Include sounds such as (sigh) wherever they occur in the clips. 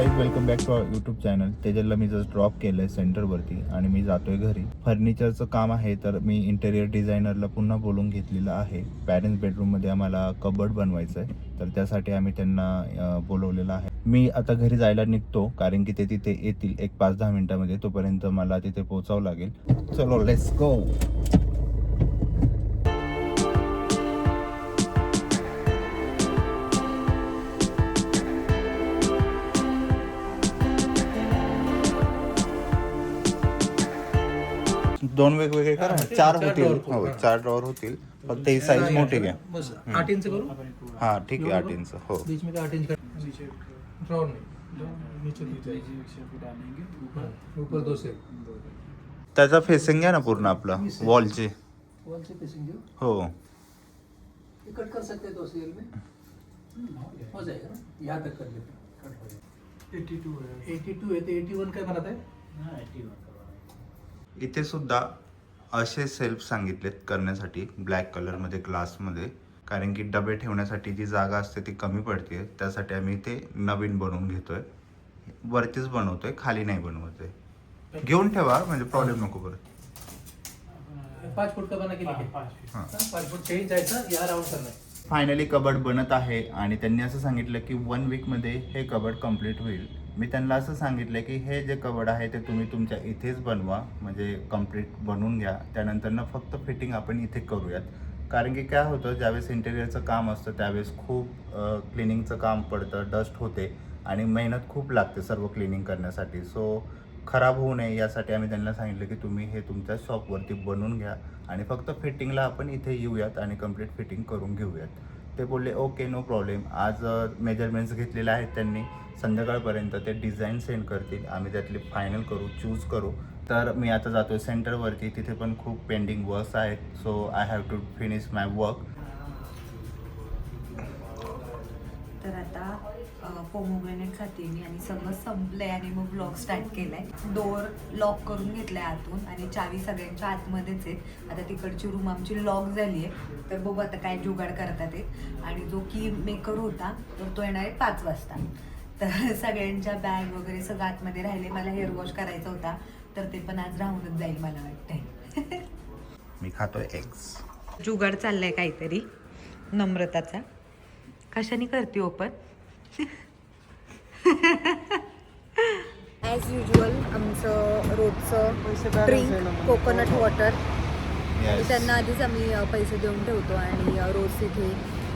Guys welcome back to YouTube channel तेजलला मी जर drop केलं आहे सेंटरवरती आणि मी जातोय घरी. फर्निचरचं काम आहे तर मी इंटेरियर डिझायनरला पुन्हा बोलून घेतलेलं आहे. पॅरेंट्स बेडरूममध्ये आम्हाला कबड बनवायचं आहे तर त्यासाठी आम्ही त्यांना बोलवलेलं आहे. मी आता घरी जायला निघतो कारण की ते तिथे येतील एक पाच दहा मिनिटामध्ये तोपर्यंत मला तिथे पोहोचावं लागेल. चलो लेट्स गो दोन वेगवेगळे करा. ना. चार चार होतील. drawer हो. चार ड्रॉवर होतील. फक्त ही साईज मोठी घ्या. बस आठ इंच करू? हा ठीक आहे आठ इंच हो. बीच में का आठ इंच का ड्रॉर नहीं. नीचे नीचे ऊपर दो से त्याचा फेसिंग घ्या ना पूर्ण आपला वॉलचे से पेसिंग हो. ये कट कर सकते हैं दो सीएल में हो जाएगा ना यहाँ तक कर लेते एटी टू है एटी टू है तो एटी वन काय बनत आहे? इथे सुद्धा असे सेल्फ सांगितलेत करण्यासाठी ब्लॅक कलरमध्ये ग्लासमध्ये कारण की डबे ठेवण्यासाठी जी जागा असते ती कमी पडते. त्यासाठी आम्ही ते नवीन बनवून घेतोय. वरतीच बनवतोय खाली नाही बनवतोय. घेऊन ठेवा म्हणजे प्रॉब्लेम नको परत. पाच फुट हाँ। हाँ, पाच जायचं या राऊंड है फायनली कबड बनत आहे आणि त्यांनी असं सांगितलं की वन वीकमध्ये हे कबड कंप्लीट होईल. मी त्यांना असं सांगितलं की हे जे कबड आहे ते तुम्ही तुमच्या इथेच बनवा म्हणजे कंप्लीट बनवून घ्या. त्यानंतर ना फक्त फिटिंग आपण इथे करूयात. कारण की काय होतं ज्यावेळेस इंटेरियरचं काम असतं त्यावेळेस खूप क्लिनिंगचं काम पडतं डस्ट होते आणि मेहनत खूप लागते सर्व क्लिनिंग करण्यासाठी. सो खराब होऊ नये यासाठी आम्ही त्यांना सांगितलं की तुम्ही हे तुमच्या शॉपवरती बनवून घ्या आणि फक्त फिटिंगला आपण इथे येऊयात आणि कंप्लीट फिटिंग करून घेऊयात. ते बोलले ओके नो प्रॉब्लेम. आज मेजरमेंट्स घेतलेले आहेत त्यांनी. संध्याकाळपर्यंत ते डिझाईन सेंड करतील. आम्ही त्यातले फायनल करू चूज करू. तर मी आता जातो सेंटरवरती. तिथे पण खूप पेंडिंग वर्क्स आहेत. So I have to finish my work तर आता पोमोग्रेनेटसाठी मी आणि सगळं संपलंय आणि मग ब्लॉग स्टार्ट केलाय. डोअर लॉक करून घेतलाय आतून आणि चावी सगळ्यांच्या आतमध्येच आहे आता तिकडची रूम आमची लॉक झाली आहे तर बघू आता काय जुगाड करतात ते. आणि जो की मेकर होता तर तो येणार आहे पाच वाजता. तर सगळ्यांच्या बॅग वगैरे सगळं आतमध्ये राहिले. मला हेअर वॉश करायचा होता. तर ते पण आज राहूनच जाईल मला वाटतंय. मी खातोय एग्स जुगाड चाललाय काहीतरी. नम्रताचा. कशाने करते ओपन ॲज युजल आमचं रोजचं ड्रिंक कोकोनट वॉटर त्यांना आधीच आम्ही पैसे देऊन ठेवतो आणि रोज तिथे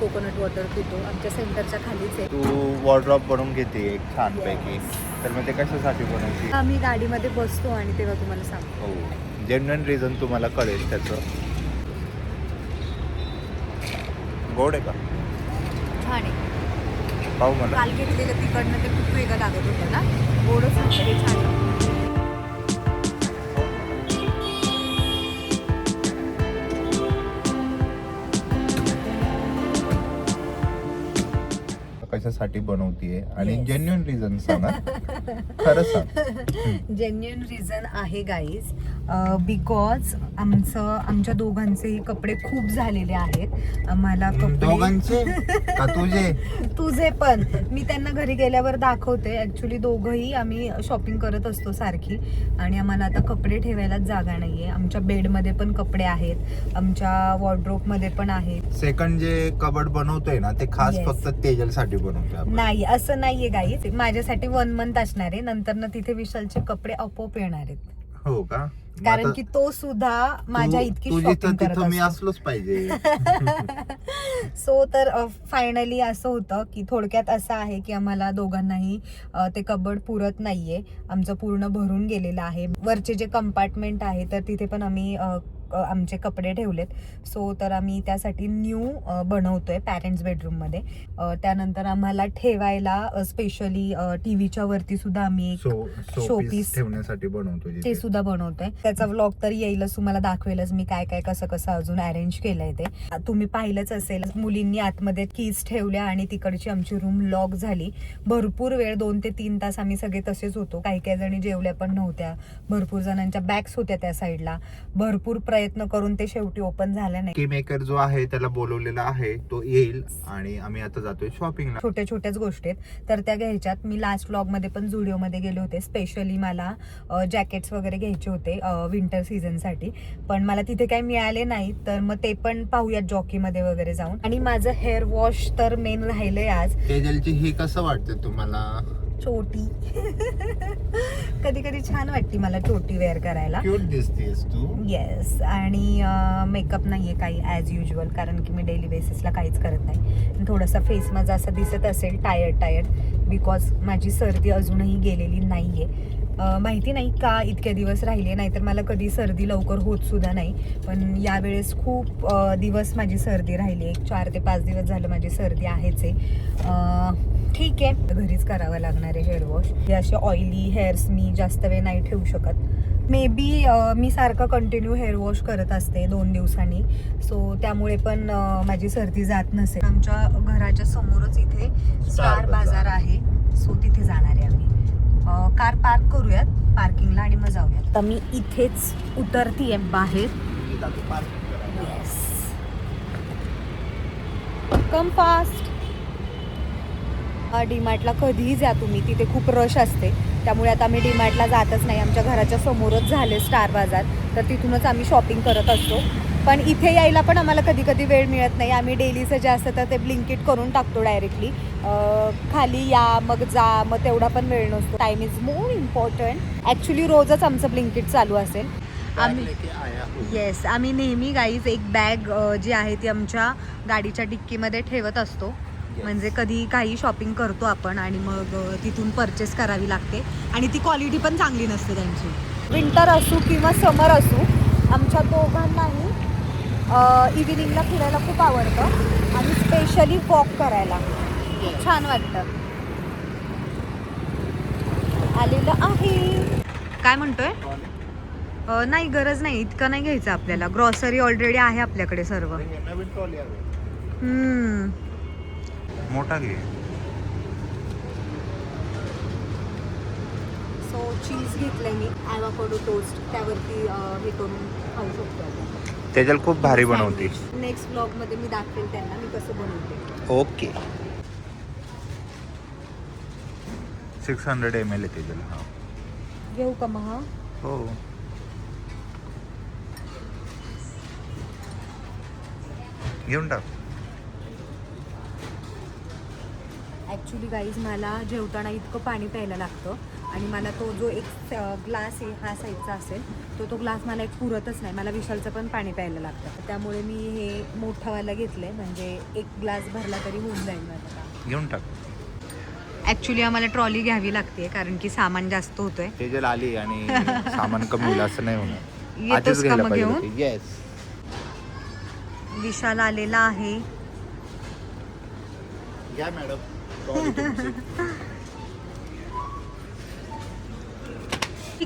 कोकोनट वॉटर पितो. आमच्या सेंटरच्या खालीच आहे. तू वॉर्ड्रॉप बनवून घेते एक छानपैकी. तर मग ते कशासाठी बनवते आम्ही गाडीमध्ये बसतो आणि तेव्हा तुम्हाला सांगतो. हो. जेन्युन रिझन तुम्हाला कळेल त्याचं. गोड आहे का? छान आहे. पाहू मला काल घेतलेलं तिकडनं ते खूप वेगळं लागत होतं ना गोडच होतं छान. कशासाठी बनवतीये आणि Yes. जेन्युन रिझन सांग. खरं सांग (laughs) जेन्युन रिझन आहे गाईज बिकॉज आमचं आमच्या दोघांचेही कपडे खूप झालेले आहेत. आम्हाला कपडे दोघांचे? तुझे? (laughs) तुझे पण. मी त्यांना घरी गेल्यावर दाखवते. ऍक्च्युली दोघंही आम्ही शॉपिंग करत असतो सारखी. आणि आम्हाला आता कपडे ठेवायलाच जागा नाहीये. आमच्या बेडमध्ये पण कपडे आहेत. आमच्या वॉर्ड्रोपमध्ये पण आहेत. सेकंड जे कबड बनवतोय ना ते खास. फक्त तेजलसाठी बनवतोय नाही असं नाहीये गाईज माझ्यासाठी वन मंथ असणार आहे. नंतर ना तिथे विशालचे कपडे आपोआप येणार आहेत. हो का? कारण की तो सुद्धा माझ्या इतकी शॉपिंग करत मी. असलोच पाहिजे. (laughs) सो तर फायनली असं होतं की थोडक्यात असं आहे की आम्हाला दोघांनाही ते कबड पुरत नाहीये. आमचं पूर्ण भरून गेलेलं आहे. वरचे जे कंपार्टमेंट आहे तर तिथे पण आम्ही आमचे कपडे ठेवलेत. सो तर आम्ही त्यासाठी न्यू बनवतोय पॅरेंट्स बेडरूममध्ये त्यानंतर आम्हाला ठेवायला स्पेशली टी व्हीच्या वरती सुद्धा आम्ही एक. शोपीस ठेवण्यासाठी बनवतो ते. सुद्धा बनवतोय. त्याचा व्लॉग तर येईलच तुम्हाला दाखवेलच मी काय काय कसं कसं अजून अरेंज केलंय ते. तुम्ही पाहिलंच असेल मुलींनी आतमध्ये कीज ठेवल्या आणि तिकडची आमची रूम लॉक झाली. भरपूर वेळ दोन ते तीन तास आम्ही सगळे तसेच होतो. काही काही जणी जेवल्या पण नव्हत्या. भरपूर जणांच्या बॅग्स होत्या त्या साईडला भरपूर प्रयत्न प्रयत्न करून ते शेवटी ओपन झालं नाही. की मेकर जो आहे त्याला बोलवलेला आहे तो येईल आणि आम्ही आता जातोय शॉपिंगला छोट्या छोट्याच गोष्टी आहेत. तर त्या घ्यायच्यात. मी लास्ट व्लॉगमध्ये पण झुडिओ मध्ये गेले होते. स्पेशली मला जॅकेट्स वगैरे घ्यायचे होते विंटर सीझनसाठी. पण मला तिथे काही मिळाले नाही. तर मग ते पण पाहूयात जॉकी मध्ये वगैरे जाऊन. आणि माझं हेअर वॉश तर मेन राहिलंय आज. तेजलची ही कसं वाटतं तुम्हाला? चोटी. कधी कधी छान वाटते मला चोटी वेअर करायला. दिसतेस तू. येस आणि मेकअप नाही आहे काही ॲज युजल कारण की मी डेली बेसिसला काहीच करत नाही. थोडासा फेस माझा असा दिसत असेल टायर्ड टायर्ड बिकॉज माझी सर्दी अजूनही गेलेली नाही आहे माहिती नाही का इतके दिवस राहिले नाही तर मला कधी सर्दी लवकर होत सुद्धा नाही. पण यावेळेस खूप दिवस माझी सर्दी राहिली. एक चार ते पाच दिवस झालं माझी सर्दी आहेच आहे. ठीक आहे. घरीच करावं लागणार आहे हेअर वॉश हे असे ऑइली हेअर्स मी जास्त वेळ नाही ठेवू शकत. मे बी मी सारखं कंटिन्यू हेअर वॉश करत असते दोन दिवसांनी. सो त्यामुळे पण माझी सर्दी जात नसेल आमच्या घराच्या समोरच इथे स्टार बाजार. आहे. सो तिथे जाणार आहे आम्ही. कार पार्क करूयात पार्किंगला आणि मग जाऊयात. तर मी इथेच उतरतीये बाहेर. येस कम फास्ट डीमार्टला कधीही जा तुम्ही. तिथे खूप रश असते. त्यामुळे आता आम्ही डीमार्टला जातच नाही. आमच्या घराच्या समोरच झाले स्टार बाजार तर तिथूनच आम्ही शॉपिंग करत असतो. पण इथे यायला पण आम्हाला कधी कधी वेळ मिळत नाही. आम्ही डेलीचं जे असतं तर ते ब्लिंकिट करून टाकतो डायरेक्टली खाली या मग जा मग तेवढा पण वेळ नसतो. Time is more important actually रोजच आमचं ब्लिंकिट चालू असेल. आम्ही येस आम्ही नेहमी गाईज एक बॅग जी आहे ती आमच्या गाडीच्या डिक्कीमध्ये ठेवत असतो. म्हणजे कधी काही शॉपिंग करतो आपण आणि मग तिथून परचेस करावी लागते. आणि ती क्वालिटी पण चांगली नसते त्यांची. विंटर असू किंवा समर असू आमच्या दोघांनाही इव्हिनिंगला फिरायला खूप आवडतं. आणि स्पेशली वॉक करायला. खूप छान वाटतं. आलेलं आहे. काय म्हणतोय? नाही गरज नाही. इतकं नाही घ्यायचं आपल्याला. ग्रॉसरी ऑलरेडी आहे आपल्याकडे सर्व. हम्म. मोठा घे. सो चीज घेतलंय मी ॲवाकोडो टोस्ट त्यावरती हे करून खाऊ शकतो आपण. तेजल खूप भारी बनवते. नेक्स्ट ब्लॉगमध्ये मी दाखवेल त्यांना मी कसं बनवते. Okay six hundred M L आहे तेजल हा. घेऊ का मग हा? हो. घेऊन टाक. ॲक्च्युली गाईज मला जेवताना इतकं पाणी प्यायला लागतं आणि मला तो जो एक ग्लास आहे हा साईजचा असेल तो तो ग्लास मला एक पुरतच नाही. मला विशालचं पण पाणी प्यायला लागतं. तर त्यामुळे मी हे मोठावाला घेतलं आहे म्हणजे एक ग्लास भरला तरी होऊन जाईल काम घेऊन टाक. ॲक्च्युली आम्हाला ट्रॉली घ्यावी लागते कारण की सामान जास्त होतोय. आली आणि सामान कमी होईल असं नाही होणार. आधीच का मग घेऊन? विशाल आलेला आहे. घ्या मॅडम.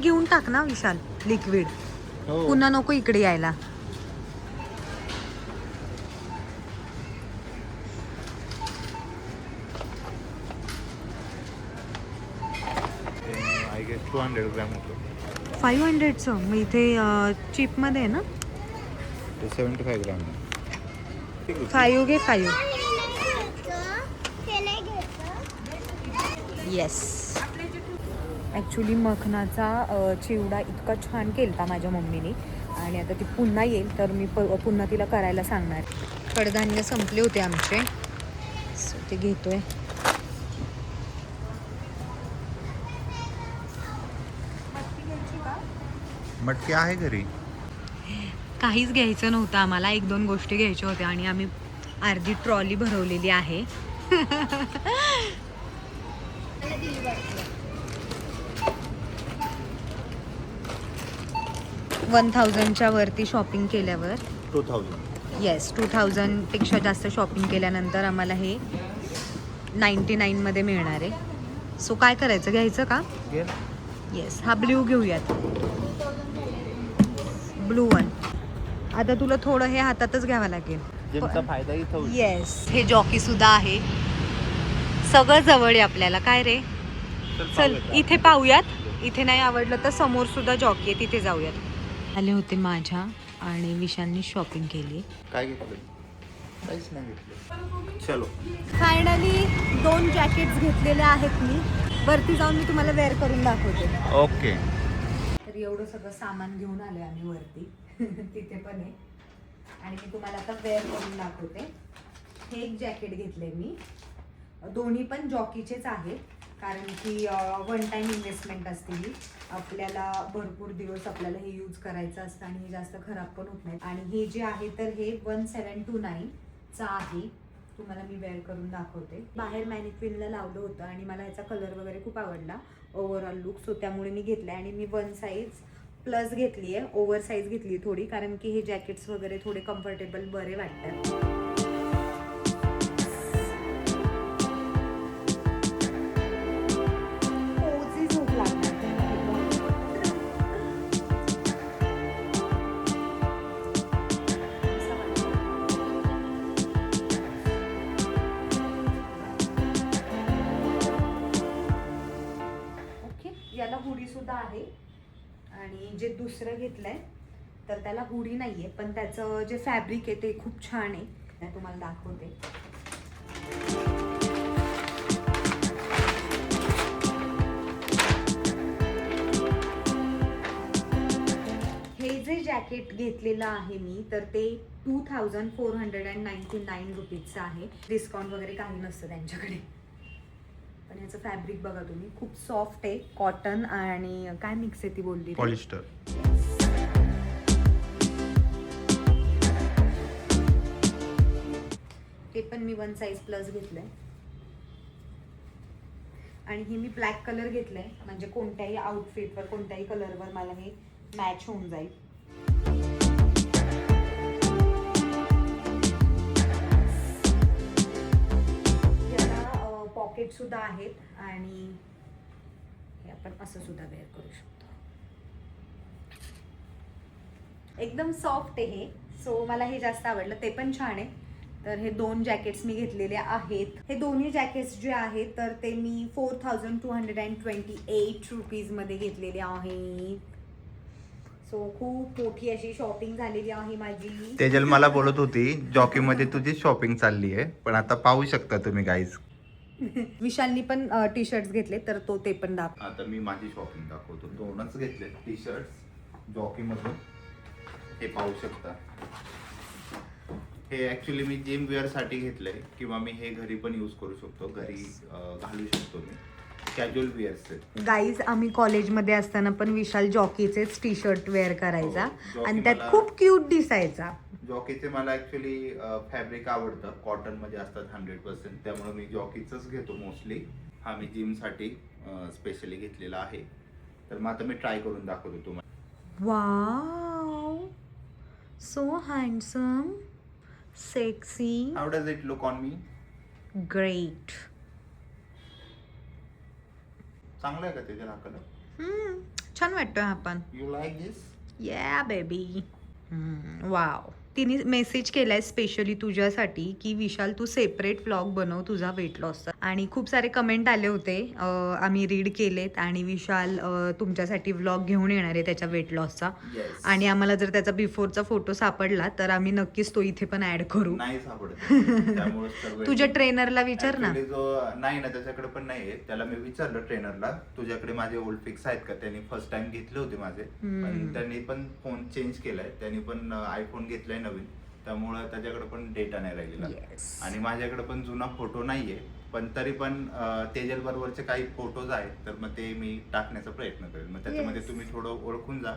घेऊन टाक ना विशाल लिक्विड हो. पुन्हा नको इकडे यायला. टू हंड्रेड ग्रॅम होतं. फाईव्ह हंड्रेडचं मग इथे चिपमध्ये आहे ना? सेवन्टी फाय ग्रॅम फाईव्ह घे फाईव्ह येस ॲक्च्युली मखनाचा चिवडा इतका छान केलता माझ्या मम्मीने. आणि आता ती पुन्हा येईल तर मी प पुन्हा तिला करायला सांगणार. कडधान्य संपले होते आमचे. सो ते घेतोय. मटकी आहे घरी. काहीच घ्यायचं नव्हतं आम्हाला. एक दोन गोष्टी घ्यायच्या होत्या आणि आम्ही अर्धी ट्रॉली भरवलेली आहे. (laughs) वन थाउजंडच्या वरती शॉपिंग केल्यावर. टू थाउजंड येस टू थाउजंडपेक्षा जास्त शॉपिंग केल्यानंतर आम्हाला हे नाईन्टी नाईनमध्ये मिळणार आहे. सो काय करायचं? घ्यायचं का? येस हा ब्ल्यू घेऊयात. ब्लू वन आता तुला थोडं हे हातातच घ्यावं लागेल. फायदा. येस हे जॉकी सुद्धा आहे. सगळं जवळ आहे आपल्याला. काय रे? चल. इथे पाहूयात. इथे नाही आवडलं तर समोर सुद्धा जॉकी आहे तिथे जाऊयात. आले होते माझ्या आणि विशालनी शॉपिंग केली. काय घेतलं? काहीच नाही घेतलं. चलो. फायनली दोन जॅकेट्स घेतलेले आहेत मी. वरती जाऊन मी तुम्हाला वेअर करून दाखवते. ओके तर एवढं सगळं सामान घेऊन आले आम्ही वरती. (laughs) तिथे पण आहे. आणि मी तुम्हाला आता वेअर करून दाखवते. हे एक जॅकेट घेतले मी. दोन्ही पण जॉकीचेच आहेत. कारण की वन टाईम इन्व्हेस्टमेंट असते ही. आपल्याला भरपूर दिवस आपल्याला हे यूज करायचं असतं आणि हे जास्त खराब पण होत नाही आणि हे जे आहे तर हे वन सेवन टू नाईनचं आहे. तुम्हाला मी वेअर करून दाखवते. बाहेर मॅनिक्विनला लावलं होतं आणि मला याचा कलर वगैरे खूप आवडला ओव्हरऑल लुक सो त्यामुळे मी घेतला आणि मी वन साईज प्लस घेतली आहे ओव्हर साईज घेतली थोडी कारण की हे जॅकेट्स वगैरे थोडे कम्फर्टेबल बरे वाटतात. सुद्धा आहे. आणि जे दुसरं घेतलं आहे तर त्याला हुडी नाहीये पण त्याचं जे फॅब्रिक आहे ते खूप छान आहे. तुम्हाला दाखवते. हे जे जॅकेट घेतलेलं आहे मी तर ते two thousand four hundred and ninety nine रुपीजचं आहे. डिस्काउंट वगैरे काही नसतं त्यांच्याकडे. पण याचं फॅब्रिक बघा तुम्ही. खूप सॉफ्ट आहे कॉटन आणि काय मिक्स आहे ती बोलली? पॉलिस्टर ते पण मी वन साईज प्लस घेतलंय. आणि हे मी ब्लॅक कलर घेतलंय. म्हणजे कोणत्याही आउटफिटवर कोणत्याही कलरवर मला हे मॅच होऊन जाईल. याला पॉकेट सुद्धा आहेत आणि हे आपण असं सुद्धा वेअर करू शकतो. एकदम सॉफ्ट आहे हे. सो मला हे जास्त आवडलं. ते पण छान आहे. तर हे दोन जॅकेट्स मी घेतलेले आहेत. हे दोन्ही जॅकेट्स जे आहेत तर ते मी four thousand two hundred and twenty eight रुपीजमध्ये घेतलेले आहेत सो खूप मोठी अशी शॉपिंग झालेली आहे माझी. तेजल मला बोलत होती जॉकी मध्ये तुझी शॉपिंग चालली आहे पण आता पाहू शकता तुम्ही गाईज (laughs) विशालनी पण टी शर्ट घेतले तर तो ते पण दाखव. आता मी माझी शॉपिंग दाखवतो. दोनच घेतले टी शर्ट जॉकी मधून हे पाहू शकता. हे ऍक्च्युली मी जिम वेअरसाठी घेतलंय किंवा मी हे घरी पण यूज करू शकतो. घरी घालू शकतो मी. कॅज्युअल आहेत गाईज आम्ही कॉलेजमध्ये असताना पण विशाल जॉकीचेच टी शर्ट वेअर करायचा. हो, आणि त्यात मला- खूप क्यूट दिसायचा. जॉकीचे मला ऍक्च्युली फॅब्रिक आवडतं. कॉटनमध्ये असतात हंड्रेड पर्सेंट त्यामुळे मी जॉकीच घेतो मोस्टली हा मी जिमसाठी स्पेशली घेतलेला आहे. तर मग आता मी ट्राय करून दाखवतो तुम्हाला. Wow so handsome sexy how does it look on me great चांगला आहे का त्याच्या हा कलर छान वाटतोय हा पण. You like this yeah baby wow तिने मेसेज केलाय स्पेशली तुझ्यासाठी की विशाल तू सेपरेट व्लॉग बनव तुझा वेट लॉसचा आणि खूप सारे कमेंट आले होते. आम्ही रीड केलेत आणि विशाल तुमच्यासाठी व्लॉग घेऊन येणार आहे त्याच्या वेट लॉसचा आणि आम्हाला जर त्याचा बिफोरचा फोटो सापडला तर आम्ही नक्कीच तो इथे पण ऍड करू. नाही (laughs) तुझ्या. ट्रेनरला विचार ना. नाही ना त्याच्याकडे पण नाहीये. त्याला मी विचारलं ट्रेनरला तुझ्याकडे माझे ओल्ड फिक्स आहेत का? त्यांनी फर्स्ट टाइम घेतले होते माझे. पण त्यांनी पण फोन चेंज केलाय. त्यांनी पण आयफोन घेतलाय नवीन त्यामुळे त्याच्याकडे पण डेटा नाही राहिलेला Yes. आणि माझ्याकडे पण जुना फोटो नाहीये पण तरी पण तेजल बरोबरचे काही फोटोज आहेत तर मग ते मी टाकण्याचा प्रयत्न करेन मग त्याच्यामध्ये Yes. तुम्ही थोडं ओळखून जा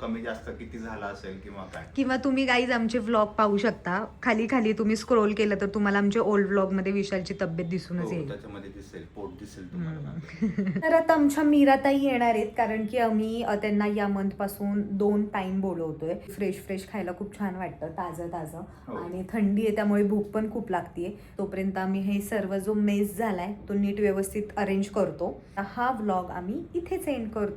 कमी जास्त किती झाला असेल किंवा काय? किंवा तुम्ही गाईज आमचे व्लॉग पाहू शकता. खाली खाली तुम्ही स्क्रोल केलं तर तुम्हाला आमचे ओल्ड व्लॉगमध्ये विशालची तब्येत दिसूनच हो, येईल. त्याच्यामध्ये दिसेल पोट दिसेल तुम्हाला. (laughs) तर आता आमच्या मीराताई येणार आहेत कारण की आम्ही त्यांना या मंथपासून दोन टाइम बोलवतोय. फ्रेश फ्रेश खायला खूप छान वाटतं ताजं ताजं. हो. आणि थंडी आहे त्यामुळे भूक पण खूप लागतीये. तोपर्यंत आम्ही हे सर्व जो मेस झालाय तो नीट व्यवस्थित अरेंज करतो. हा व्लॉग आम्ही इथेच एंड करतो.